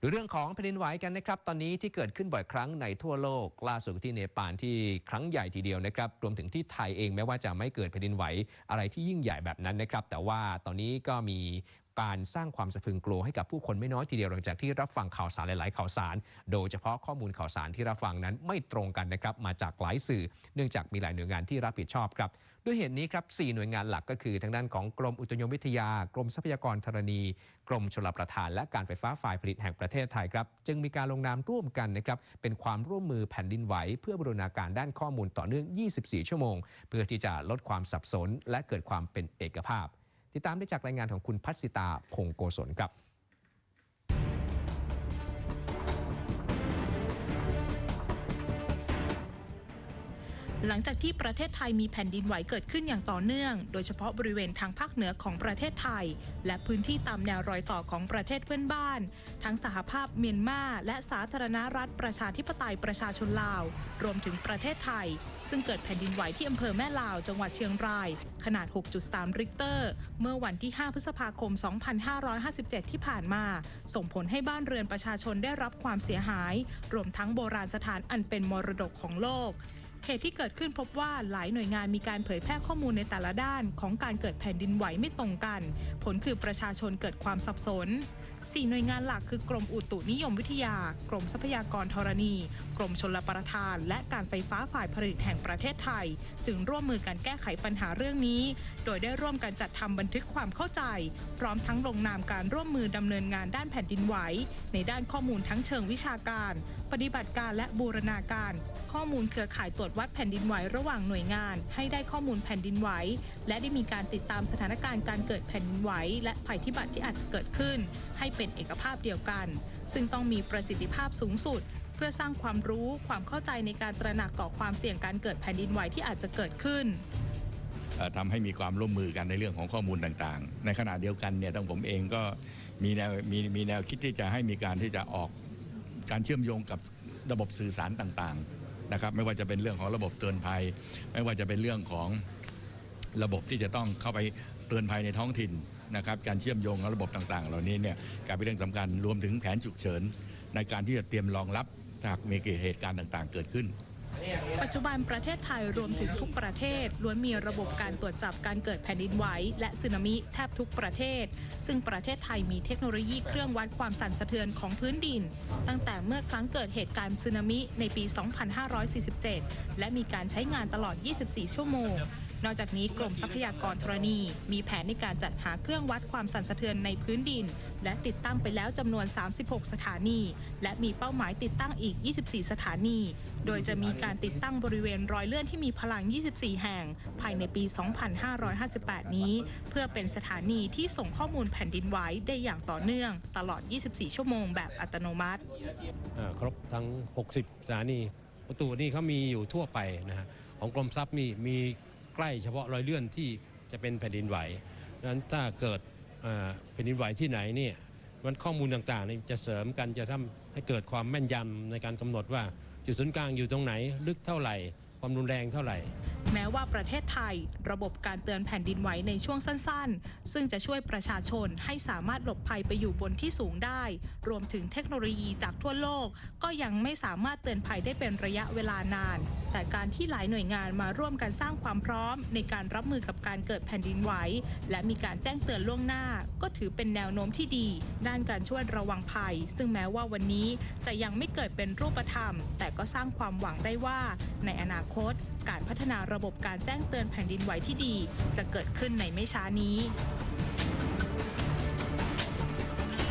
ดูเรื่องของแผ่นดินไหวกันนะครับ ตอนนี้ที่เกิดขึ้นบ่อยครั้งในทั่วโลก ล่าสุดที่เนปาลที่ครั้งใหญ่ทีเดียวนะครับ รวมถึงที่ไทยเองแม้ว่าจะไม่เกิดแผ่นดินไหวอะไรที่ยิ่งใหญ่แบบนั้นนะครับ แต่ว่าตอนนี้ก็มี การสร้างความสะพึงกลัวให้กับผู้คนไม่น้อยทีเดียวหลังจากที่รับฟังข่าวสารหลาย ๆ ข่าวสาร โดยเฉพาะข้อมูลข่าวสารที่รับฟังนั้นไม่ตรงกันนะครับมาจากหลายสื่อ เนื่องจากมีหลายหน่วยงานที่รับผิดชอบครับด้วยเหตุนี้ครับ4หน่วยงานหลักก็คือทางด้านของกรมอุตุนิยมวิทยา กรมทรัพยากรธรณี กรมชลประทาน และการไฟฟ้าฝ่ายผลิตแห่งประเทศไทยครับ จึงมีการลงนามร่วมกันนะครับเป็นความร่วมมือแผ่นดินไหว เพื่อบรูรณาการด้านข้อมูลต่อเนื่อง 24 ชั่วโมง เพื่อที่จะลดความสับสน และเกิดความเป็นเอกภาพ ติดตามได้จากรายงานของคุณพัชสิตาพงโกศลครับ หลังจากที่ประเทศไทยมีแผ่นดินไหวเกิดขึ้นอย่างต่อเนื่อง โดยเฉพาะบริเวณทางภาคเหนือของประเทศไทย และพื้นที่ตามแนวรอยต่อของประเทศเพื่อนบ้าน ทั้งสหภาพเมียนมาและสาธารณรัฐประชาธิปไตยประชาชนลาว รวมถึงประเทศไทย ซึ่งเกิดแผ่นดินไหวที่อำเภอแม่ลาวจังหวัดเชียงราย ขนาด 6.3 ริกเตอร์ เมื่อวันที่ 5 พฤษภาคม 2557 ที่ผ่านมา ส่งผลให้บ้านเรือนประชาชนได้รับความเสียหาย รวมทั้งโบราณสถานอันเป็นมรดกของโลก เหตุที่เกิดขึ้นพบว่าหลายหน่วยงานมีการเผยแพร่ข้อมูลในแต่ละด้าน ของการเกิดแผ่นดินไหวไม่ตรงกัน ผลคือประชาชนเกิดความสับสน 4 หน่วยงานหลักคือกรมอุตุนิยมวิทยา กรมทรัพยากรธรณี กรมชลประทาน และการไฟฟ้าฝ่ายผลิตแห่งประเทศไทย จึงร่วมมือกันแก้ไขปัญหาเรื่องนี้ โดยได้ร่วมกันจัดทำบันทึกความเข้าใจ พร้อมทั้งลงนามการร่วมมือดำเนินงานด้านแผ่นดินไหว ในด้านข้อมูลทั้งเชิงวิชาการ ปฏิบัติการและบูรณาการ ข้อมูลเครือข่ายตรวจวัดแผ่นดินไหวระหว่างหน่วยงาน ให้ได้ข้อมูลแผ่นดินไหว และได้มีการติดตามสถานการณ์การเกิดแผ่นดินไหว และภัยพิบัติที่อาจจะเกิดขึ้น ให้เป็นเอกภาพเดียวกัน ซึ่งต้องมีประสิทธิภาพสูงสุด เพื่อสร้างความรู้ความเข้าใจในการตระหนักต่อความเสี่ยงการเกิดแผ่นดินไหวที่อาจจะเกิดขึ้นเอ่อทำให้มีความร่วมมือกันในเรื่องของข้อมูลต่างๆ ในขณะเดียวกันเนี่ยทางผมเองก็มีแนวมีมีแนวคิดที่จะให้มีการที่จะออกการเชื่อมโยงกับระบบสื่อสารต่างๆ นะครับไม่ว่าจะเป็นเรื่องของระบบเตือนภัย ไม่ว่าจะเป็นเรื่องของระบบที่จะต้องเข้าไปเตือนภัยในท้องถิ่นนะครับการเชื่อมโยงระบบต่างๆ เหล่านี้เนี่ยกลายเป็นเรื่องสำคัญรวมถึงแผนฉุกเฉิน ในการที่จะเตรียมรองรับหากมีเหตุการณ์ต่างๆ เกิดขึ้น ปัจจุบันประเทศไทยรวมถึงทุกประเทศล้วนมีระบบการตรวจจับการเกิดแผ่นดินไหวและสึนามิแทบทุกประเทศ ซึ่งประเทศไทยมีเทคโนโลยีเครื่องวัดความสั่นสะเทือนของพื้นดิน ตั้งแต่เมื่อครั้งเกิดเหตุการณ์สึนามิในปี 2547 และมีการใช้งานตลอด 24 ชั่วโมง นอกจากนี้กรมทรัพยากรธรณี มีแผนในการจัดหาเครื่องวัดความสั่นสะเทือนในพื้นดิน และติดตั้งไปแล้วจำนวน 36 สถานี และมีเป้าหมายติดตั้งอีก 24 สถานี โดยจะมีการติดตั้งบริเวณรอยเลื่อนที่มีพลัง 24 แห่ง ภายในปี 2558 นี้ เพื่อเป็นสถานีที่ส่งข้อมูลแผ่นดินไหวได้อย่างต่อเนื่อง ตลอด 24 ชั่วโมงแบบอัตโนมัติครบทั้ง 60 สถานี ประตูนี่เขามีอยู่ทั่วไปนะฮะของกรมทรัพย์นี่มี ใกล้เฉพาะรอยเลื่อนที่จะเป็นแผ่นดินไหวดังนั้นถ้าเกิดแผ่นดินไหวที่ไหนเนี่ยมันข้อมูลต่างๆนี่จะเสริมกันจะทำให้เกิดความแม่นยำในการกำหนดว่าจุดศูนย์กลางอยู่ตรงไหน ลึกเท่าไหร่ ความรุนแรงเท่าไหร่ แม้ว่าประเทศไทย ระบบการเตือนแผ่นดินไหวในช่วงสั้นๆ ซึ่งจะช่วยประชาชนให้สามารถหลบภัยไปอยู่บนที่สูงได้ รวมถึงเทคโนโลยีจากทั่วโลก ก็ยังไม่สามารถเตือนภัยได้เป็นระยะเวลานาน แต่การที่หลายหน่วยงานมาร่วมกันสร้างความพร้อม ในการรับมือกับการเกิดแผ่นดินไหวและมีการแจ้งเตือนล่วงหน้า ก็ถือเป็นแนวโน้มที่ดี ด้านการช่วยระวังภัย ซึ่งแม้ว่าวันนี้จะยังไม่เกิดเป็นรูปธรรม แต่ก็สร้างความหวังได้ว่า ในอนาคต การพัฒนาระบบการแจ้งเตือนแผ่นดินไหวที่ดี จะเกิดขึ้นในไม่ช้านี้